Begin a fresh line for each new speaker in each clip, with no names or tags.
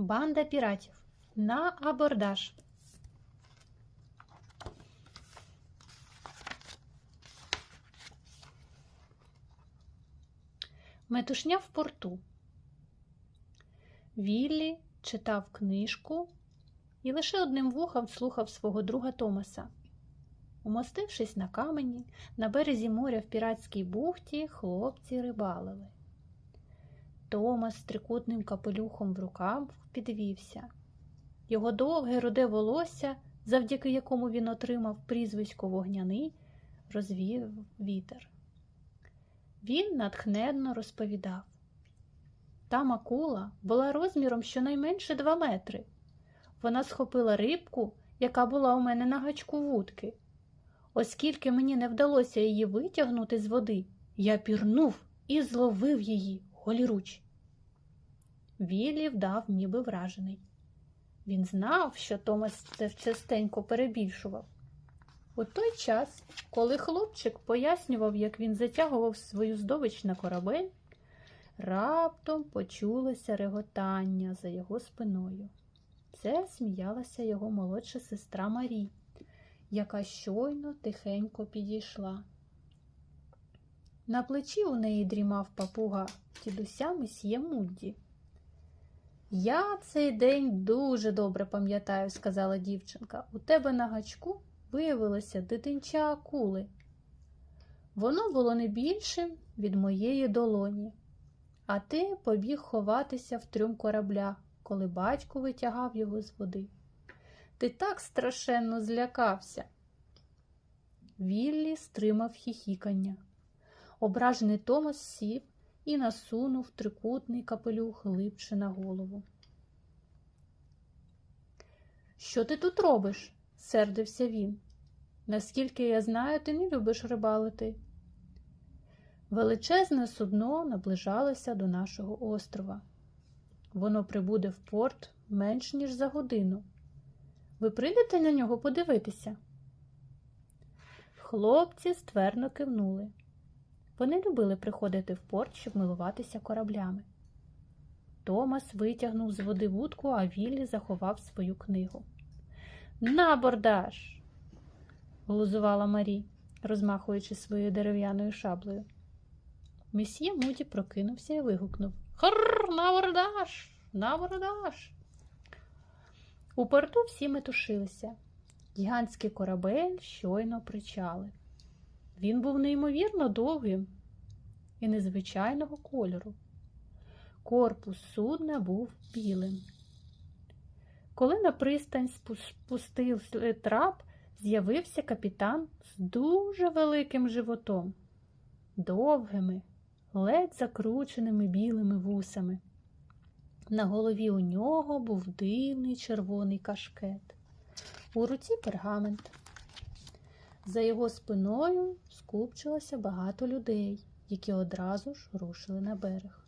Банда піратів. На абордаж. Метушня в порту. Віллі читав книжку і лише одним вухом слухав свого друга Томаса. Умостившись на камені, на березі моря в піратській бухті, хлопці рибалили. Томас з трикутним капелюхом в руках підвівся. Його довге руде волосся, завдяки якому він отримав прізвисько вогняний, розвів вітер. Він натхненно розповідав. Та макула була розміром щонайменше два метри. Вона схопила рибку, яка була у мене на гачку вудки. Оскільки мені не вдалося її витягнути з води, я пірнув і зловив її голіруч. Віллі вдав, ніби вражений. Він знав, що Томас це частенько перебільшував. У той час, коли хлопчик пояснював, як він затягував свою здобич на корабель, раптом почулося реготання за його спиною. Це сміялася його молодша сестра Марі, яка щойно тихенько підійшла. На плечі у неї дрімав папуга дідуся месьє Мудді. Я цей день дуже добре пам'ятаю, сказала дівчинка. У тебе на гачку виявилося дитинча акули. Воно було не більшим від моєї долоні, а ти побіг ховатися в трюм корабля, коли батько витягав його з води. Ти так страшенно злякався. Віллі стримав хіхікання. Ображений Томас сів і насунув трикутний капелюх глибше на голову. Що ти тут робиш? сердився він. Наскільки я знаю, ти не любиш рибалити. Величезне судно наближалося до нашого острова. Воно прибуде в порт менш ніж за годину. Ви прийдете на нього подивитися? Хлопці ствердно кивнули. Вони любили приходити в порт, щоб милуватися кораблями. Томас витягнув з води вудку, а Віллі заховав свою книгу. На бордаж! глузувала Марі, розмахуючи своєю дерев'яною шаблею. Месьє Муді прокинувся і вигукнув Хр, на бордаж! На бордаж! У порту всі метушилися. Гігантський корабель щойно причалив. Він був неймовірно довгим і незвичайного кольору. Корпус судна був білим. Коли на пристань спустив трап, з'явився капітан з дуже великим животом, довгими, ледь закрученими білими вусами. На голові у нього був дивний червоний кашкет, у руці пергамент. За його спиною скупчилося багато людей, які одразу ж рушили на берег.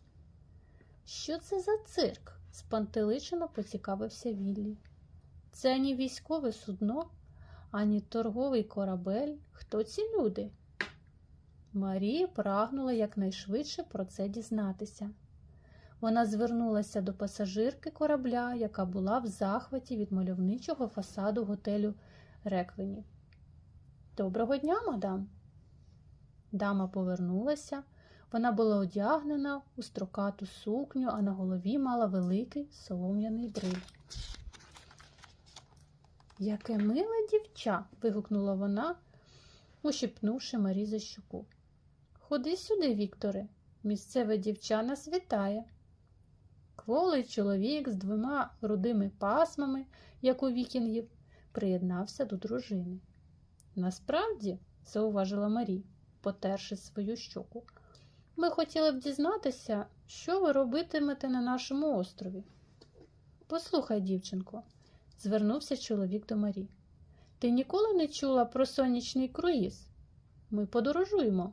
Що це за цирк? спантеличено поцікавився Віллі. Це ані військове судно, ані торговий корабель. Хто ці люди? Марія прагнула якнайшвидше про це дізнатися. Вона звернулася до пасажирки корабля, яка була в захваті від мальовничого фасаду готелю Реквені. Доброго дня, мадам. Дама повернулася. Вона була одягнена у строкату сукню, а на голові мала великий солом'яний бриль. Яке миле дівча. вигукнула вона, ущипнувши Марі за щуку. Ходи сюди, Вікторе, місцеве дівча нас вітає. Кволий чоловік з двома рудими пасмами, як у вікінгів, приєднався до дружини. Насправді, зауважила Марі, потерши свою щоку, ми хотіли б дізнатися, що ви робитимете на нашому острові. Послухай, дівчинко, звернувся чоловік до Марі. Ти ніколи не чула про сонячний круїз? Ми подорожуємо.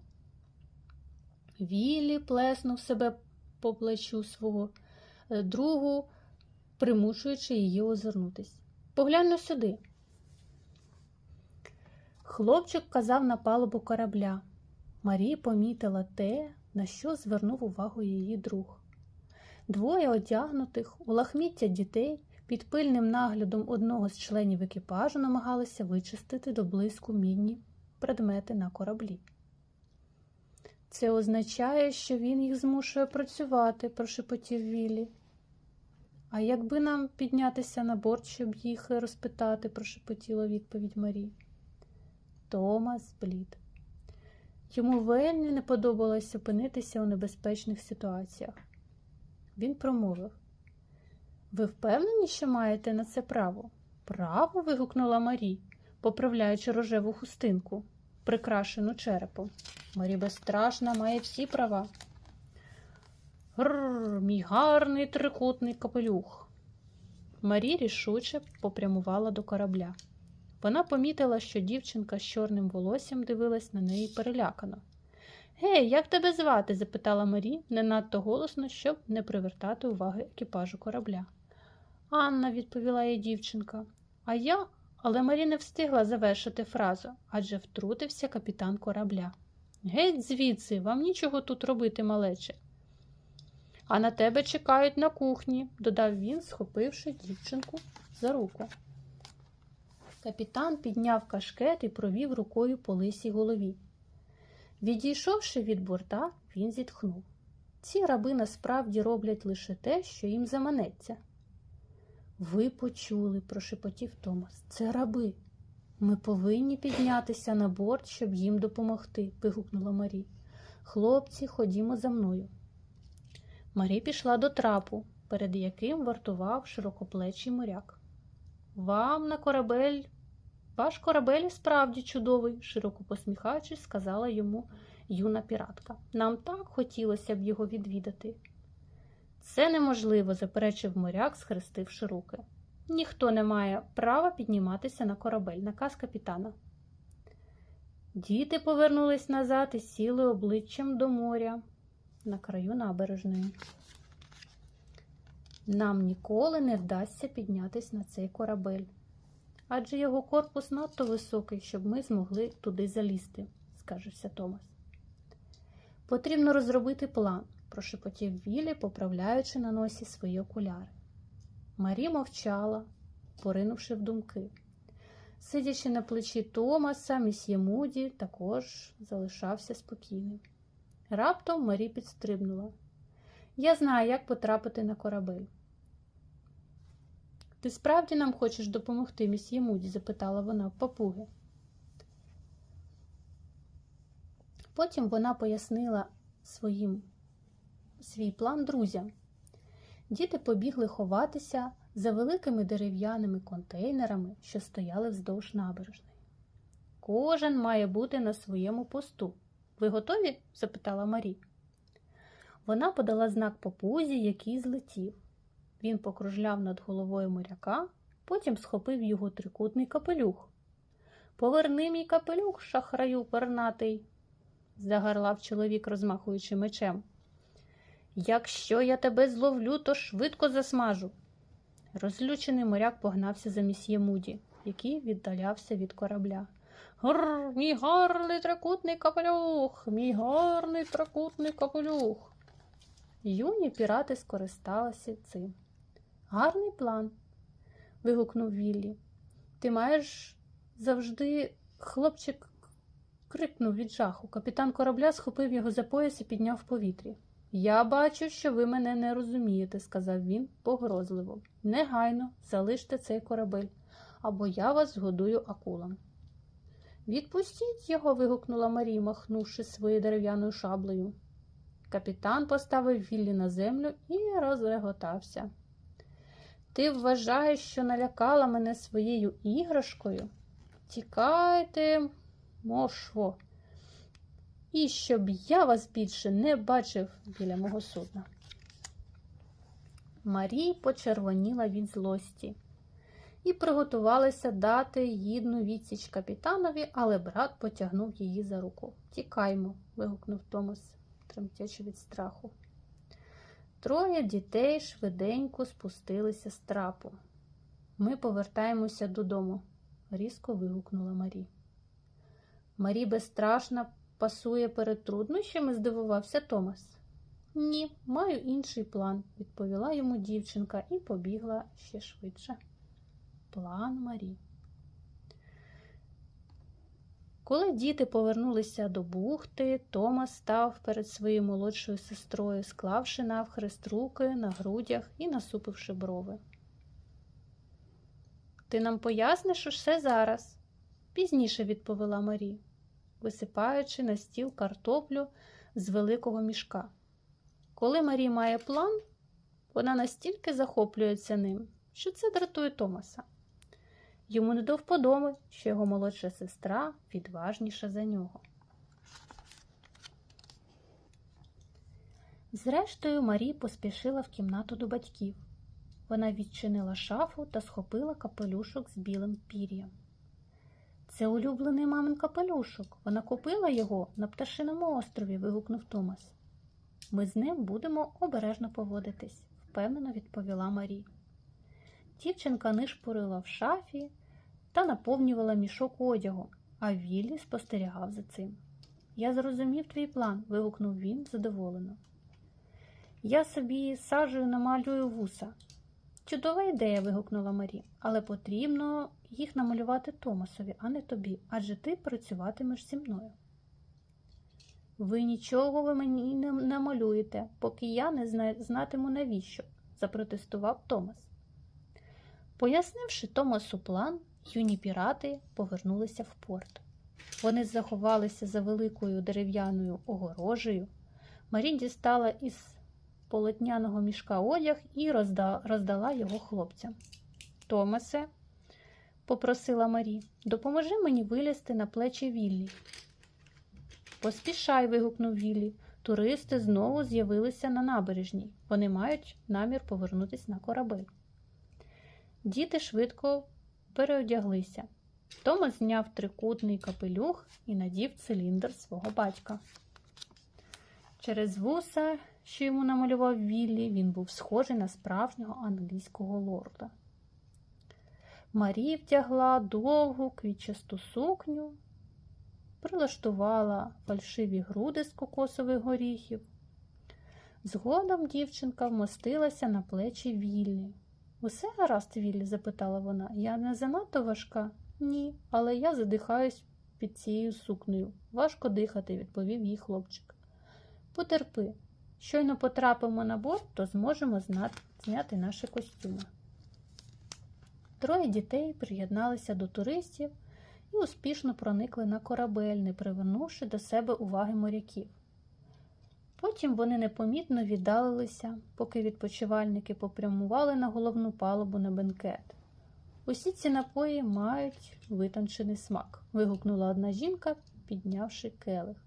Віллі плеснув себе по плечу свого другу, примушуючи її озирнутись. Поглянь сюди. Хлопчик казав на палубу корабля. Марія помітила те, на що звернув увагу її друг. Двоє одягнутих у лахміття дітей під пильним наглядом одного з членів екіпажу намагалися вичистити до блиску мінні предмети на кораблі. Це означає, що він їх змушує працювати, прошепотів Віллі. А якби нам піднятися на борт, щоб їх розпитати, прошепотіла відповідь Марі. Томас блід. Йому вельми не подобалось опинитися у небезпечних ситуаціях. Він промовив Ви впевнені, що маєте на це право? Право. вигукнула Марі, поправляючи рожеву хустинку, прикрашену черепом. Марі безстрашна має всі права. Гррр, мій гарний трикутний капелюх. Марі рішуче попрямувала до корабля. Вона помітила, що дівчинка з чорним волоссям дивилась на неї перелякано. Гей, як тебе звати? запитала Марі не надто голосно, щоб не привертати уваги екіпажу корабля. Анна, відповіла їй дівчинка. А я. Але Марі не встигла завершити фразу, адже втрутився капітан корабля. Геть звідси, вам нічого тут робити, малече. А на тебе чекають на кухні, додав він, схопивши дівчинку за руку. Капітан підняв кашкет і провів рукою по лисій голові. Відійшовши від борта, він зітхнув. Ці раби насправді роблять лише те, що їм заманеться. Ви почули, прошепотів Томас. Це раби. Ми повинні піднятися на борт, щоб їм допомогти, вигукнула Марі. Хлопці, ходімо за мною. Марі пішла до трапу, перед яким вартував широкоплечий моряк. Вам на корабель, ваш корабель і справді чудовий, широко посміхаючись, сказала йому юна піратка. Нам так хотілося б його відвідати. Це неможливо, заперечив моряк, схрестивши руки. Ніхто не має права підніматися на корабель, наказ капітана. Діти повернулись назад і сіли обличчям до моря на краю набережної. Нам ніколи не вдасться піднятися на цей корабель, адже його корпус надто високий, щоб ми змогли туди залізти, скаржився Томас. Потрібно розробити план, прошепотів Віллі, поправляючи на носі свої окуляри. Марі мовчала, поринувши в думки. Сидячи на плечі Томаса, місьє Муді також залишався спокійним. Раптом Марі підстрибнула. Я знаю, як потрапити на корабель. Ти справді нам хочеш допомогти, місьє Муді? запитала вона в папуги. Потім вона пояснила своїм свій план друзям. Діти побігли ховатися за великими дерев'яними контейнерами, що стояли вздовж набережної. Кожен має бути на своєму посту. Ви готові? запитала Марі. Вона подала знак папузі, який злетів. Він покружляв над головою моряка, потім схопив його трикутний капелюх. Поверни мій капелюх, шахраю пернатий, загарлав чоловік, розмахуючи мечем. Якщо я тебе зловлю, то швидко засмажу. Розлючений моряк погнався за місьє Муді, який віддалявся від корабля. Гр, мій гарний трикутний капелюх, мій гарний трикутний капелюх. Юні пірати скористалися цим. Гарний план, вигукнув Віллі. Ти маєш завжди хлопчик крикнув від жаху. Капітан корабля схопив його за пояс і підняв в повітрі. Я бачу, що ви мене не розумієте, сказав він погрозливо. Негайно залиште цей корабель, або я вас згодую акулам. Відпустіть його. вигукнула Марія, махнувши своєю дерев'яною шаблею. Капітан поставив Віллі на землю і розреготався. Ти вважаєш, що налякала мене своєю іграшкою? Тікайте, мошво, і щоб я вас більше не бачив біля мого судна. Марій почервоніла від злості і приготувалася дати гідну відсіч капітанові, але брат потягнув її за руку. Тікаймо, вигукнув Томас, тремтячи від страху. Троє дітей швиденько спустилися з трапу. Ми повертаємося додому, різко вигукнула Марі. Марі безстрашна пасує перед труднощами, здивувався Томас. Ні, маю інший план, відповіла йому дівчинка і побігла ще швидше. План Марі. Коли діти повернулися до бухти, Томас став перед своєю молодшою сестрою, склавши навхрест руки на грудях і насупивши брови. Ти нам поясниш усе зараз, пізніше відповіла Марі, висипаючи на стіл картоплю з великого мішка. Коли Марі має план, вона настільки захоплюється ним, що це дратує Томаса. Йому не до вподоби, що його молодша сестра відважніша за нього. Зрештою, Марі поспішила в кімнату до батьків. Вона відчинила шафу та схопила капелюшок з білим пір'ям. Це улюблений мамин капелюшок. Вона купила його на пташиному острові, вигукнув Томас. Ми з ним будемо обережно поводитись, впевнено відповіла Марі. Дівчинка нишпорила в шафі та наповнювала мішок одягу, а Віллі спостерігав за цим. Я зрозумів твій план, вигукнув він задоволено. Я собі сажею намалюю вуса. Чудова ідея, вигукнула Марі, але потрібно їх намалювати Томасові, а не тобі, адже ти працюватимеш зі мною. Ви нічого ви мені не намалюєте, поки я не знатиму навіщо, запротестував Томас. Пояснивши Томасу план, юні пірати повернулися в порт. Вони заховалися за великою дерев'яною огорожею. Марі дістала із полотняного мішка одяг і роздала його хлопцям. Томасе, попросила Марі, допоможи мені вилізти на плечі Віллі. Поспішай, вигукнув Віллі. Туристи знову з'явилися на набережній. Вони мають намір повернутися на корабель. Діти швидко переодяглися. Томас зняв трикутний капелюх і надів циліндр свого батька. Через вуса, що йому намалював Віллі, він був схожий на справжнього англійського лорда. Марі втягла довгу квітчасту сукню, прилаштувала фальшиві груди з кокосових горіхів. Згодом дівчинка вмостилася на плечі Віллі. Усе гаразд, Віллі? запитала вона. Я не занадто важка? Ні, але я задихаюсь під цією сукнею. Важко дихати, відповів їй хлопчик. Потерпи, щойно потрапимо на борт, то зможемо зняти наші костюми. Троє дітей приєдналися до туристів і успішно проникли на корабель, не привернувши до себе уваги моряків. Потім вони непомітно віддалилися, поки відпочивальники попрямували на головну палубу на бенкет. Усі ці напої мають витончений смак, вигукнула одна жінка, піднявши келих.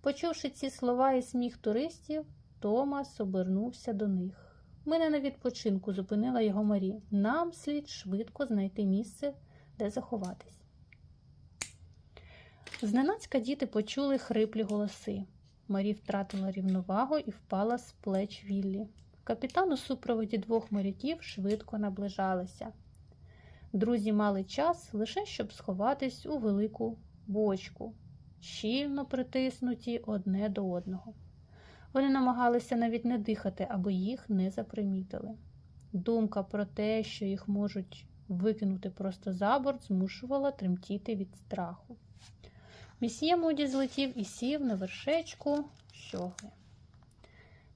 Почувши ці слова і сміх туристів, Томас обернувся до них. Ми не на відпочинку зупинила його Марі. Нам слід швидко знайти місце, де заховатись. Зненацька діти почули хриплі голоси. Марі втратила рівновагу і впала з плеч Віллі. Капітан у супроводі двох моряків швидко наближалися. Друзі мали час лише щоб сховатись у велику бочку, щільно притиснуті одне до одного. Вони намагалися навіть не дихати, аби їх не запримітили. Думка про те, що їх можуть викинути просто за борт, змушувала тремтіти від страху. Місьє Муді злетів і сів на вершечку щогли.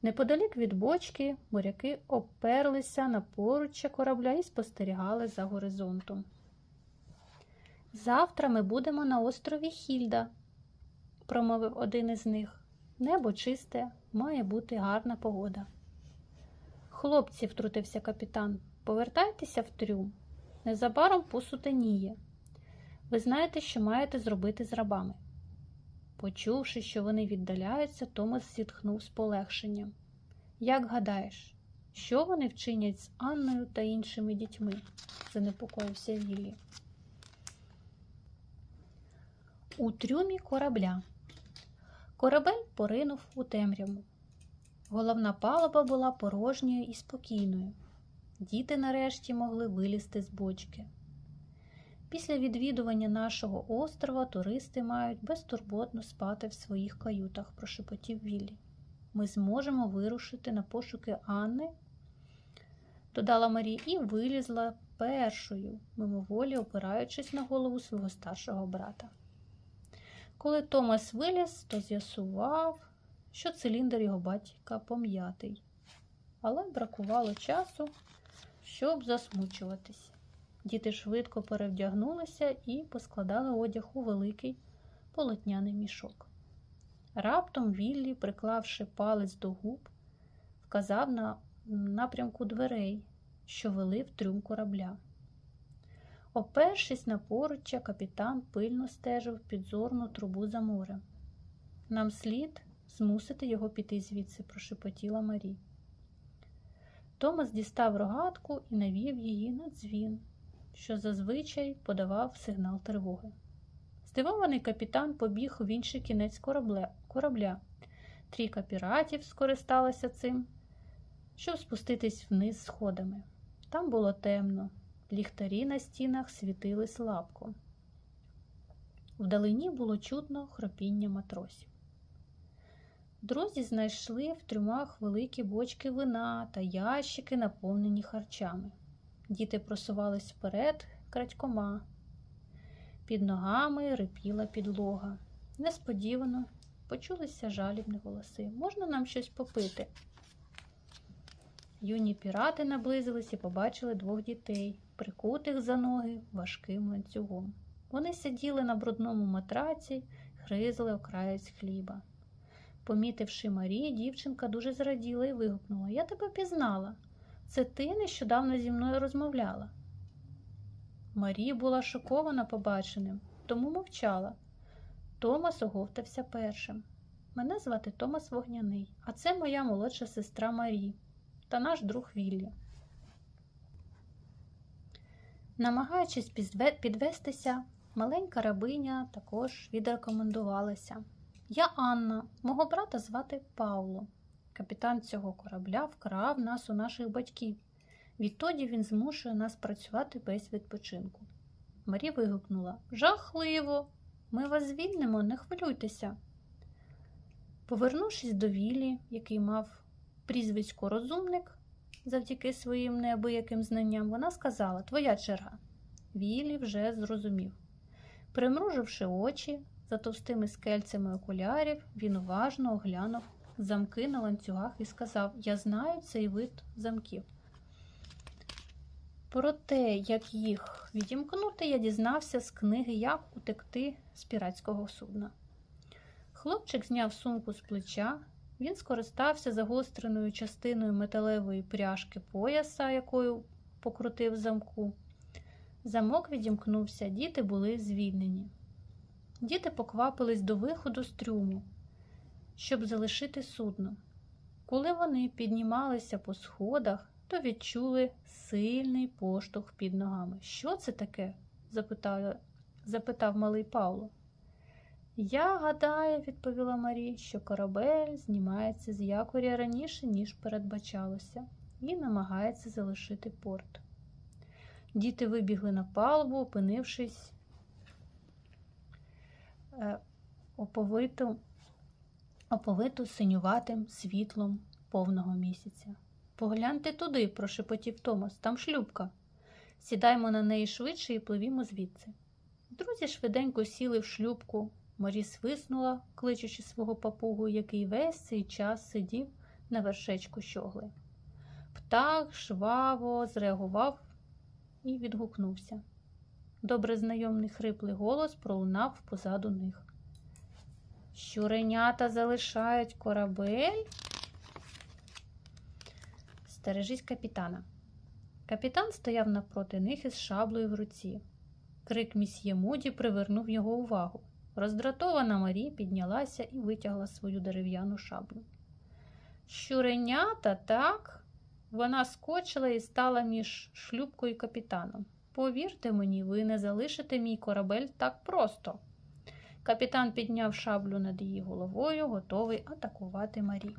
Неподалік від бочки моряки оперлися на поруччя корабля і спостерігали за горизонтом. Завтра ми будемо на острові Хільда, промовив один із них. Небо чисте, має бути гарна погода. Хлопці, втрутився капітан, повертайтеся в трюм. Незабаром посутеніє. Ви знаєте, що маєте зробити з рабами. Почувши, що вони віддаляються, Томас зітхнув з полегшенням. Як гадаєш, що вони вчинять з Анною та іншими дітьми? занепокоївся Віллі. У трюмі корабля. Корабель поринув у темряву. Головна палуба була порожньою і спокійною. Діти нарешті могли вилізти з бочки. Після відвідування нашого острова туристи мають безтурботно спати в своїх каютах, прошепотів Віллі. ми зможемо вирушити на пошуки Анни, додала Марі, і вилізла першою, мимоволі опираючись на голову свого старшого брата. Коли Томас виліз, то з'ясував, що циліндр його батька пом'ятий, але бракувало часу, щоб засмучуватись. Діти швидко перевдягнулися і поскладали одяг у великий полотняний мішок. Раптом Віллі, приклавши палець до губ, вказав на напрямку дверей, що вели в трюм корабля. Опершись на поруччя, капітан пильно стежив підзорну трубу за морем. Нам слід змусити його піти звідси, прошепотіла Марі. Томас дістав рогатку і навів її на дзвін, що зазвичай подавав сигнал тривоги. Здивований капітан побіг в інший кінець корабля. Трійка піратів скористалася цим, щоб спуститись вниз сходами. Там було темно, ліхтарі на стінах світили слабко. Вдалині було чутно хропіння матросів. Друзі знайшли в трюмах великі бочки вина та ящики, наповнені харчами. Діти просувались вперед крадькома. Під ногами рипіла підлога. Несподівано почулися жалібні голоси. Можна нам щось попити? Юні пірати наблизились і побачили двох дітей, прикутих за ноги важким ланцюгом. Вони сиділи на брудному матраці, хризли окраєць хліба. Помітивши Марії, дівчинка дуже зраділа і вигукнула Я тебе пізнала. Це ти нещодавно зі мною розмовляла. Марія була шокована побаченим, тому мовчала. Томас оговтався першим. Мене звати Томас Вогняний, а це моя молодша сестра Марі та наш друг Віллі. Намагаючись підвестися, маленька рабиня також відрекомендувалася. Я Анна, мого брата звати Пауло. Капітан цього корабля вкрав нас у наших батьків. Відтоді він змушує нас працювати без відпочинку. Марі вигукнула Жахливо! Ми вас звільнимо, не хвилюйтеся. Повернувшись до Віллі, який мав прізвисько розумник завдяки своїм неабияким знанням, вона сказала Твоя черга. Віллі вже зрозумів. Примруживши очі за товстими скельцями окулярів, він уважно оглянув замки на ланцюгах і сказав Я знаю цей вид замків. Про те, як їх відімкнути, я дізнався з книги Як утекти з піратського судна. Хлопчик зняв сумку з плеча, він скористався загостреною частиною металевої пряжки пояса, якою покрутив замку. Замок відімкнувся, діти були звільнені. Діти поквапились до виходу з трюму, щоб залишити судно. Коли вони піднімалися по сходах, то відчули сильний поштовх під ногами. Що це таке? запитав, запитав малий Павло. Я гадаю, відповіла Марі, що корабель знімається з якоря раніше, ніж передбачалося, і намагається залишити порт. Діти вибігли на палубу, опинившись е, оповиту, синюватим світлом повного місяця. Погляньте туди, прошепотів Томас, там шлюбка. Сідаймо на неї швидше і пливімо звідси. Друзі швиденько сіли в шлюбку. Марі свиснула, кличучи свого папугу, який весь цей час сидів на вершечку щогли. Птах шваво зреагував і відгукнувся. Добре знайомий хриплий голос пролунав позаду них. Щуренята залишають корабель? Стережись капітана. Капітан стояв навпроти них із шаблею в руці. Крик місьє Муді привернув його увагу. Роздратована Марі піднялася і витягла свою дерев'яну шаблю. Щуренята, так? Вона скочила і стала між шлюбкою і капітаном. Повірте мені, ви не залишите мій корабель так просто. Капітан підняв шаблю над її головою, готовий атакувати Марі.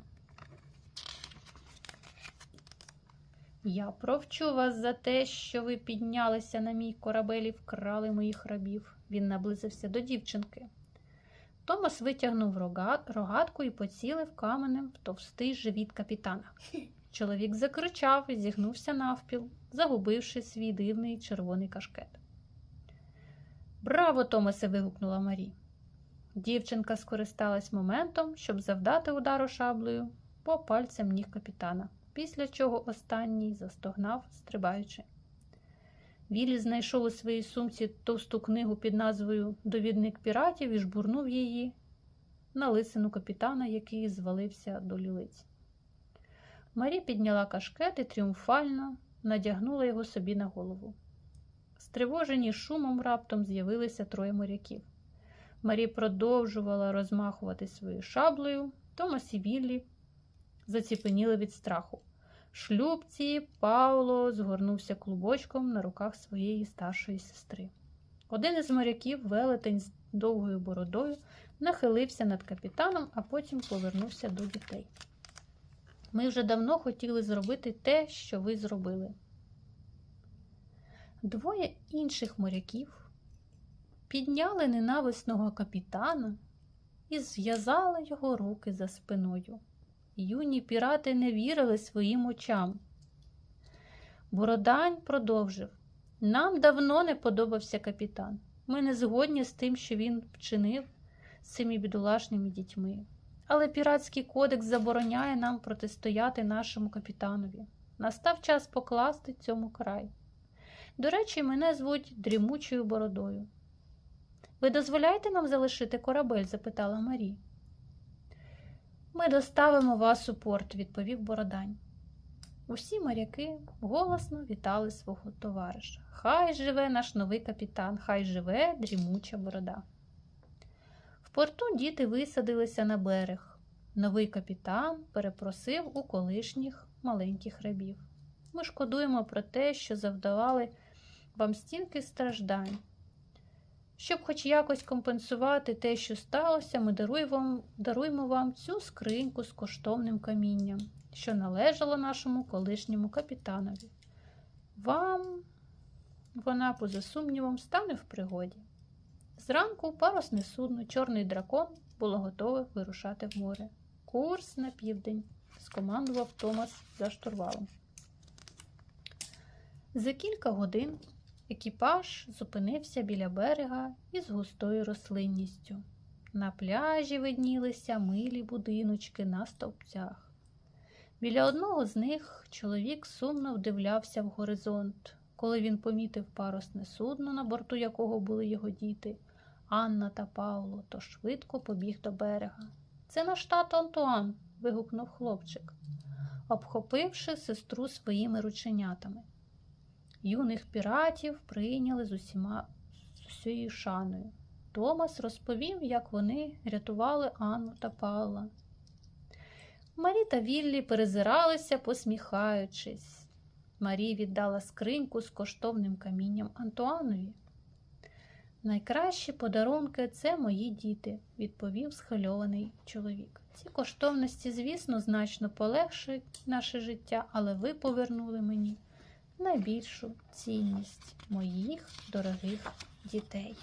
Я провчу вас за те, що ви піднялися на мій корабель і вкрали моїх рабів. Він наблизився до дівчинки. Томас витягнув рогатку і поцілив каменем в товстий живіт капітана. Чоловік закричав і зігнувся навпіл, загубивши свій дивний червоний кашкет. Браво, Томасе! вигукнула Марі. Дівчинка скористалась моментом, щоб завдати удару шаблею по пальцям ніг капітана, після чого останній застогнав, стрибаючи. Віллі знайшов у своїй сумці товсту книгу під назвою Довідник піратів і жбурнув її на лисину капітана, який звалився до лілиць. Марі підняла кашкет і тріумфально надягнула його собі на голову. Стривожені шумом раптом з'явилися троє моряків. Марі продовжувала розмахувати своєю шаблею, Томас і Віллі заціпеніли від страху. Шлюбці Пауло згорнувся клубочком на руках своєї старшої сестри. Один із моряків, велетень з довгою бородою, нахилився над капітаном, а потім повернувся до дітей. Ми вже давно хотіли зробити те, що ви зробили. Двоє інших моряків підняли ненависного капітана і зв'язали його руки за спиною. Юні пірати не вірили своїм очам. Бородань продовжив нам давно не подобався капітан. Ми не згодні з тим, що він вчинив з цими бідолашними дітьми. Але піратський кодекс забороняє нам протистояти нашому капітанові. Настав час покласти цьому край. До речі, мене звуть дрімучою бородою. Ви дозволяєте нам залишити корабель? запитала Марі. Ми доставимо вас у порт, відповів Бородань. Усі моряки голосно вітали свого товариша. Хай живе наш новий капітан, хай живе дрімуча борода. В порту діти висадилися на берег. Новий капітан перепросив у колишніх маленьких рабів. Ми шкодуємо про те, що завдавали вам стільки страждань. Щоб хоч якось компенсувати те, що сталося, ми даруємо, вам цю скриньку з коштовним камінням, що належало нашому колишньому капітанові. Вам вона, поза сумнівом, стане в пригоді. Зранку парусне судно, чорний дракон було готове вирушати в море. Курс на південь, скомандував Томас за штурвалом. За кілька годин екіпаж зупинився біля берега із густою рослинністю. На пляжі виднілися милі будиночки на стовпцях. Біля одного з них чоловік сумно вдивлявся в горизонт, коли він помітив парусне судно, на борту якого були його діти, Анна та Павло, то швидко побіг до берега. Це наш тато Антуан. вигукнув хлопчик, обхопивши сестру своїми рученятами. Юних піратів прийняли з усіма з усією шаною. Томас розповів, як вони рятували Анну та Павла. Марі та Віллі перезиралися, посміхаючись. Марі віддала скриньку з коштовним камінням Антуанові. Найкращі подарунки це мої діти, відповів схвильований чоловік. Ці коштовності, звісно, значно полегшують наше життя, але ви повернули мені найбільшу цінність моїх дорогих дітей.